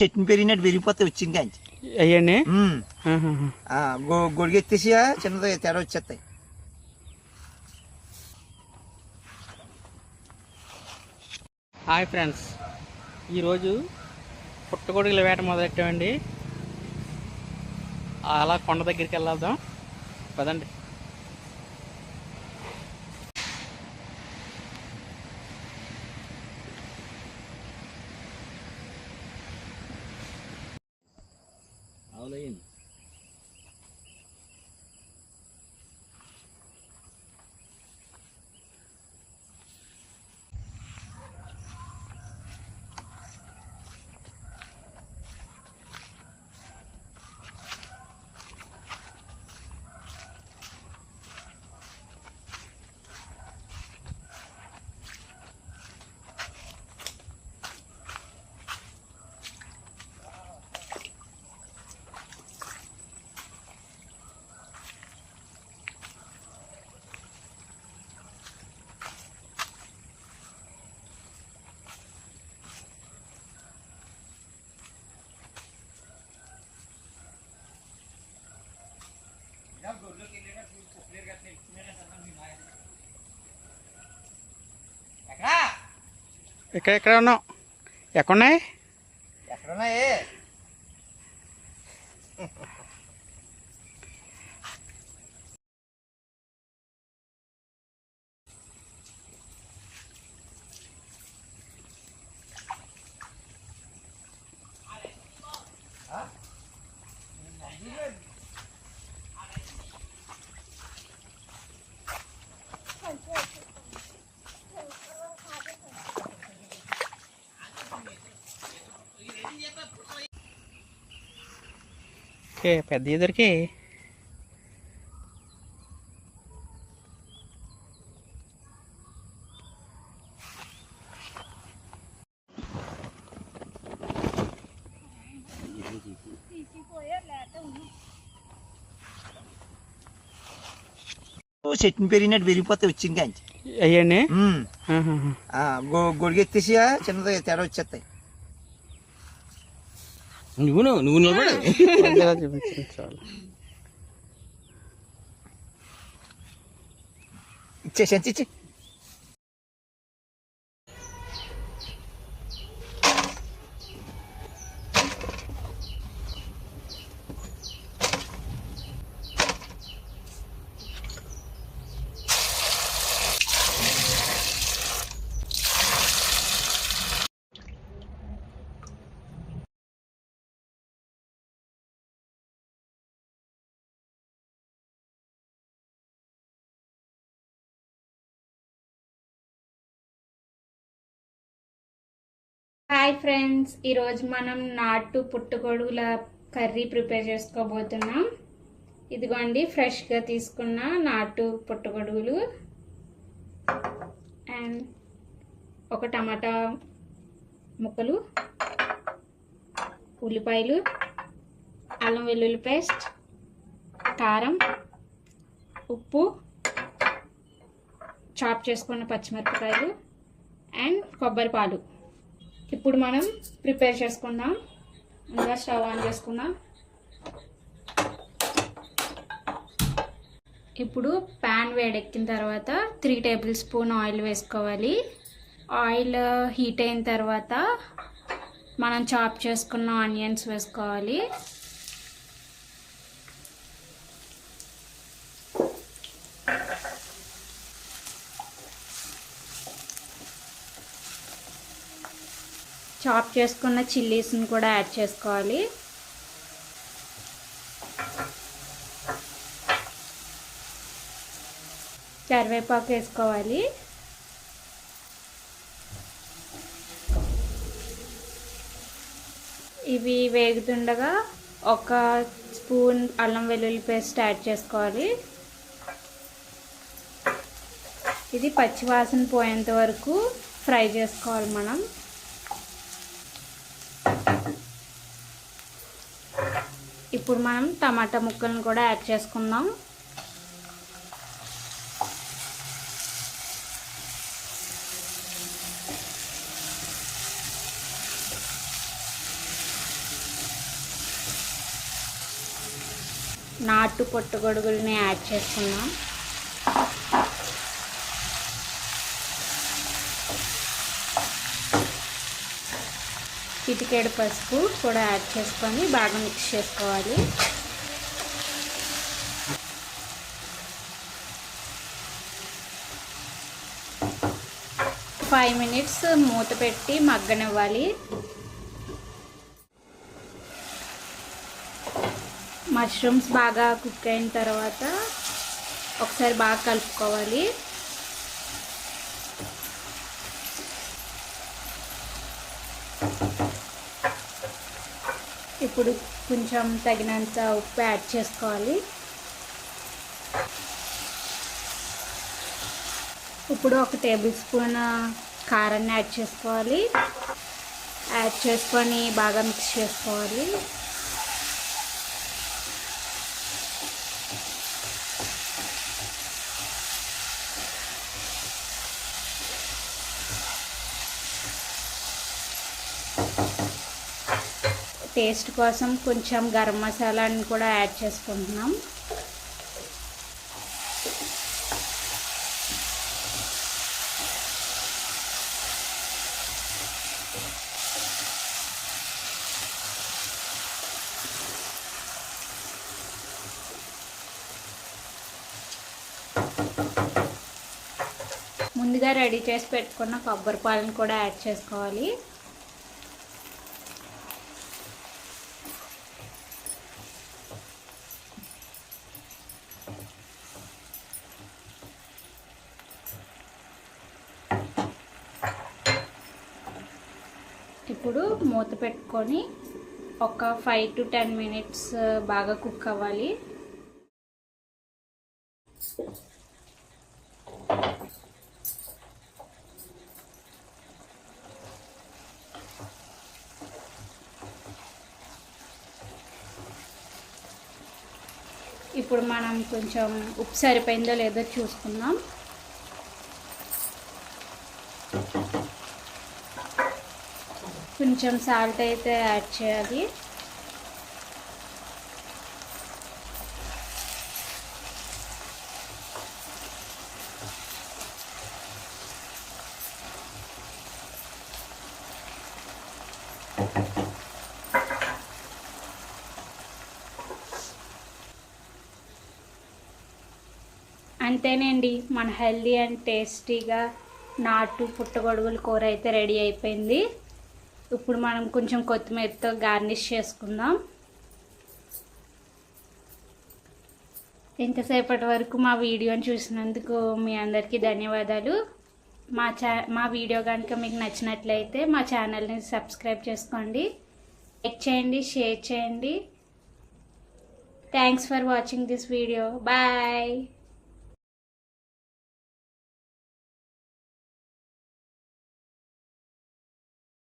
చెట్టుని పెరిగినట్టు పెరిగిపోతే వచ్చింది కానీ. అయ్యండి గొడిగెత్తేసి చిన్నది తేడా వచ్చేస్తాయి. Hi friends. ఈరోజు పుట్టగొడుగుల వేట మొదలెట్టామండి. అలా కొండ దగ్గరికి వెళ్ళేద్దాం పదండి. ఇక్కడ ఎక్కడ ఉన్నాం ఎక్కడున్నాయి? ఎక్కడున్నాయి? ఓకే పెద్ద ఎదురికి. చెట్టుని పెరిగినట్టు పెరిగిపోతే వచ్చింది కానీ. అయ్యండి గొడిగెత్తేసి చిన్నది తేడా వచ్చేస్తాయి. నువ్వు నువ్వు నిలబడు. చూపించండి చాలు ఇచ్చేసి ఎంత ఇచ్చి. హాయ్ ఫ్రెండ్స్ ఈరోజు మనం నాటు పుట్టుగొడుగుల కర్రీ ప్రిపేర్ చేసుకోబోతున్నాం. ఇదిగోండి ఫ్రెష్గా తీసుకున్న నాటు పుట్టుగొడుగులు. అండ్ ఒక టమాటా ముక్కలు ఉల్లిపాయలు అల్లం వెల్లుల్లి పేస్ట్ కారం ఉప్పు చాప్ చేసుకున్న పచ్చిమిరపకాయలు అండ్ కొబ్బరి పాలు. ఇప్పుడు మనం ప్రిపేర్ చేసుకుందాం. ముందుగా స్టవ్ ఆన్ చేసుకుందాం. ఇప్పుడు ప్యాన్ వేడెక్కిన తర్వాత త్రీ టేబుల్ స్పూన్ ఆయిల్ వేసుకోవాలి. ఆయిల్ హీట్ అయిన తర్వాత మనం చాప్ చేసుకున్న ఆనియన్స్ వేసుకోవాలి. చాప్ చేసుకున్న చిల్లీస్ని కూడా యాడ్ చేసుకోవాలి. కరివేపాకు వేసుకోవాలి. ఇవి వేగుతుండగా ఒక స్పూన్ అల్లం వెల్లుల్లి పేస్ట్ యాడ్ చేసుకోవాలి. ఇది పచ్చివాసన పోయేంత వరకు ఫ్రై చేసుకోవాలి మనం. ఇప్పుడు మనం టమాటా ముక్కలను కూడా యాడ్ చేసుకుందాం. నాటు పుట్టుగొడుగులని యాడ్ చేసుకుందాం. చిటికేడు పసుపు కూడా యాడ్ చేసుకొని బాగా మిక్స్ చేసుకోవాలి. ఫైవ్ మినిట్స్ మూత పెట్టి మగ్గనివ్వాలి. మష్రూమ్స్ బాగా కుక్ అయిన తర్వాత ఒకసారి బాగా కలుపుకోవాలి. ఇప్పుడు కొంచెం తగినంత ఉప్పు యాడ్ చేసుకోవాలి. ఇప్పుడు ఒక టేబుల్ స్పూన్ కారాన్ని యాడ్ చేసుకోవాలి. యాడ్ చేసుకొని బాగా మిక్స్ చేసుకోవాలి. టేస్ట్ కోసం కొంచెం గరం మసాలాని కూడా యాడ్ చేసుకుంటున్నాం. ముందుగా రెడీ చేసి పెట్టుకున్న కొబ్బరి పాలను కూడా యాడ్ చేసుకోవాలి. ఇప్పుడు మూత పెట్టుకొని ఒక ఫైవ్ టు టెన్ మినిట్స్ బాగా కుక్ అవ్వాలి. ఇప్పుడు మనం కొంచెం ఉప్పు సరిపోయిందో లేదో చూసుకుందాం. కొంచెం సాల్ట్ అయితే యాడ్ చేయాలి. అంతేనండి మన హెల్దీ అండ్ టేస్టీగా నాటు పుట్టగొడుగుల కూర అయితే రెడీ అయిపోయింది. ఇప్పుడు మనం కొంచెం కొత్తిమీరతో గార్నిష్ చేసుకుందాం. ఇంతసేపటి వరకు మా వీడియోని చూసినందుకు మీ అందరికీ ధన్యవాదాలు. మా ఛా మా వీడియో కనుక మీకు నచ్చినట్లయితే మా ఛానల్ని సబ్స్క్రైబ్ చేసుకోండి. లైక్ చేయండి షేర్ చేయండి. Thanks for watching this video. Bye.